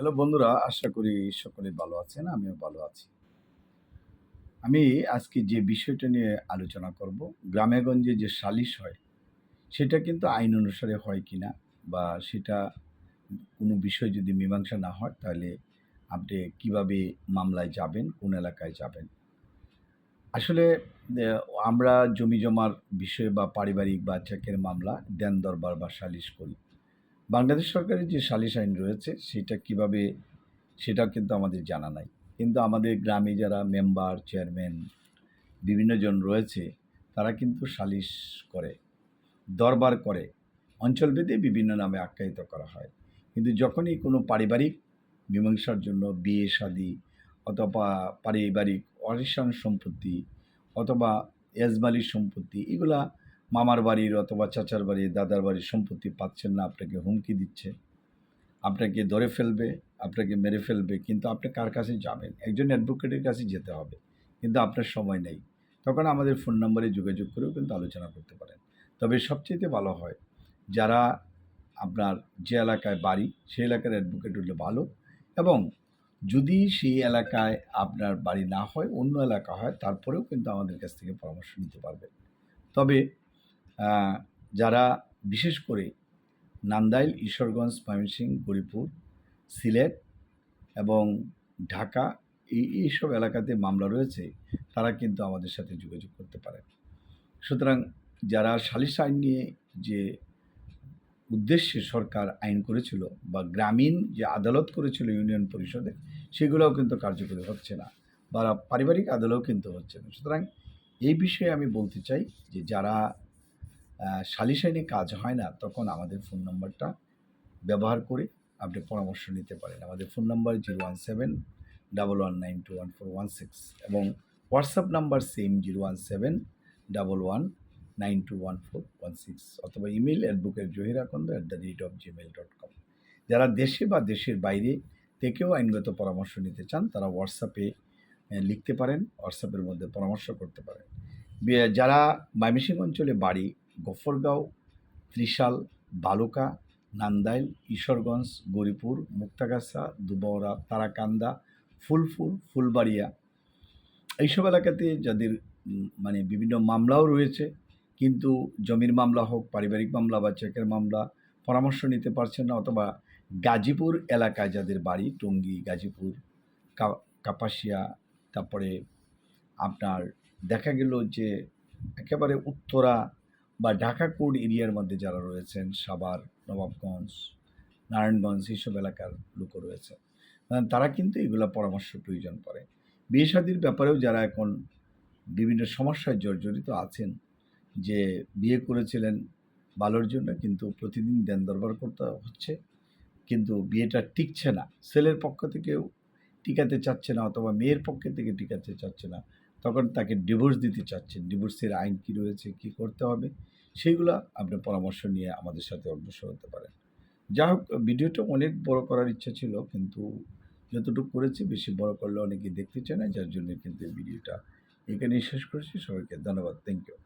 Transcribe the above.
Hello বন্ধুরা, আশা করি সকলে ভালো আছেন, আমিও ভালো আছি। আমি আজকে যে বিষয়টা নিয়ে আলোচনা করব, গ্রামেগঞ্জে যে সালিশ হয়, সেটা কিন্তু আইন অনুসারে হয় কিনা বা সেটা কোনো বিষয় যদি মীমাংসা না হয়, তাহলে আপনি কীভাবে মামলায় যাবেন, কোন এলাকায় যাবেন? আসলে আমরা জমি জমার বিষয়ে বা পারিবারিক বা চেকের মামলা, দেন দরবার বা সালিশ করি। বাংলাদেশ সরকারের যে সালিশ আইন রয়েছে, সেটা কীভাবে সেটা কিন্তু আমাদের জানা নাই। কিন্তু আমাদের গ্রামে যারা মেম্বার, চেয়ারম্যান, বিভিন্ন জন রয়েছে, তারা কিন্তু সালিশ করে, দরবার করে। অঞ্চলভেদে বিভিন্ন নামে আখ্যায়িত করা হয়। কিন্তু যখনই কোনো পারিবারিক মীমাংসার জন্য বিয়ে, শাদী অথবা পারিবারিক অরিসান সম্পত্তি অথবা এজমালির সম্পত্তি, এগুলা মামার বাড়ির অথবা চাচার বাড়ির দাদার বাড়ির সম্পত্তি পাচ্ছেন না, আপনাকে হুমকি দিচ্ছে। আপনাকে ধরে ফেলবে, আপনাকে মেরে ফেলবে, কিন্তু আপনি কার কাছে যাবেন? একজন অ্যাডভোকেটের কাছে যেতে হবে, কিন্তু আপনার সময় নেই। তখন আমাদের ফোন নম্বরে যোগাযোগ করেও কিন্তু আলোচনা করতে পারেন। তবে সবচেয়ে ভালো হয়, যারা আপনার যে এলাকায় বাড়ি, সেই এলাকার অ্যাডভোকেট হলে ভালো এবং যদি সেই এলাকায় আপনার বাড়ি না হয়, অন্য এলাকা হয়, তারপরেও কিন্তু আমাদের কাছ থেকে পরামর্শ নিতে পারবেন। তবে যারা বিশেষ করে নান্দাইল, ঈশ্বরগঞ্জ, ময়মনসিংহ গরিপুর সিলেট এবং ঢাকা, এই এইসব এলাকাতে মামলা রয়েছে, তারা কিন্তু আমাদের সাথে যোগাযোগ করতে পারে সুতরাং যারা সালিস আইন নিয়ে যে উদ্দেশ্যে সরকার আইন করেছিল বা গ্রামীণ যে আদালত করেছিল ইউনিয়ন পরিষদে, সেগুলোও কিন্তু কার্যকরী হচ্ছে না বা পারিবারিক আদালতও কিন্তু হচ্ছে না। সুতরাং এই বিষয়ে আমি বলতে চাই যে যারা আহ, সালিস আইনে কাজ হয় না তখন আমাদের ফোন নাম্বারটা ব্যবহার করে আপনি পরামর্শ নিতে পারেন। আমাদের phone number zero one seven double one nine two one four one six এবং WhatsApp number same zero one seven double one nine two one four one six অথবা email advocate Jahirakanda at the rate of Gmail dot com যারা দেশে বা দেশের বাইরে থেকেও আইনগত পরামর্শ নিতে চান তারা হোয়াটসঅ্যাপে লিখতে পারেন হোয়াটসঅ্যাপের মধ্যে পরামর্শ করতে পারেন। যারা ময়মনসিংহ অঞ্চলে বাড়ি গফরগাঁও, ত্রিশাল, বালুকা, নান্দাইল ঈশ্বরগঞ্জ গরিপুর মুক্তাগাছা দুবরা তারাকান্দা ফুলফুল ফুলবাড়িয়া। এইসব এলাকাতে যাদের মানে বিভিন্ন মামলাও রয়েছে, কিন্তু জমির মামলা হোক, পারিবারিক মামলা বা চেকের মামলা, পরামর্শ নিতে পারছেন না, অথবা গাজীপুর এলাকায় যাদের বাড়ি, টঙ্গী, গাজীপুর কাপাসিয়া, তারপরে আপনার দেখা গেল যে একেবারে উত্তরা বা ঢাকা কোড এরিয়ার মধ্যে যারা রয়েছেন, সাভার, নবাবগঞ্জ, নারায়ণগঞ্জ, এইসব এলাকার লোকও রয়েছে। তারা কিন্তু এগুলো পরামর্শ প্রয়োজন পড়ে বিয়ে শাদির ব্যাপারেও যারা এখন বিভিন্ন সমস্যায় জর্জরিত আছেন, যে বিয়ে করেছিলেন ভালোর জন্য কিন্তু প্রতিদিন দেন দরবার করতে হচ্ছে, কিন্তু বিয়েটা টিকছে না। ছেলের পক্ষ থেকেও টিকাতে চাচ্ছে না অথবা মেয়ের পক্ষ থেকে টিকাতে চাচ্ছে না। তখন তাকে ডিভোর্স দিতে চাচ্ছেন। ডিভোর্সের আইন কী রয়েছে, কী করতে হবে? সেইগুলো আপনি পরামর্শ নিয়ে আমাদের সাথে অগ্রসর হতে পারেন। যা হোক ভিডিওটা অনেক বড় করার ইচ্ছা ছিল, কিন্তু যতটুকু করেছি বেশি বড় করলে অনেকে দেখতে চায় না, যার জন্য কিন্তু এই ভিডিওটা এখানেই শেষ করেছি। সবাইকে ধন্যবাদ। Thank you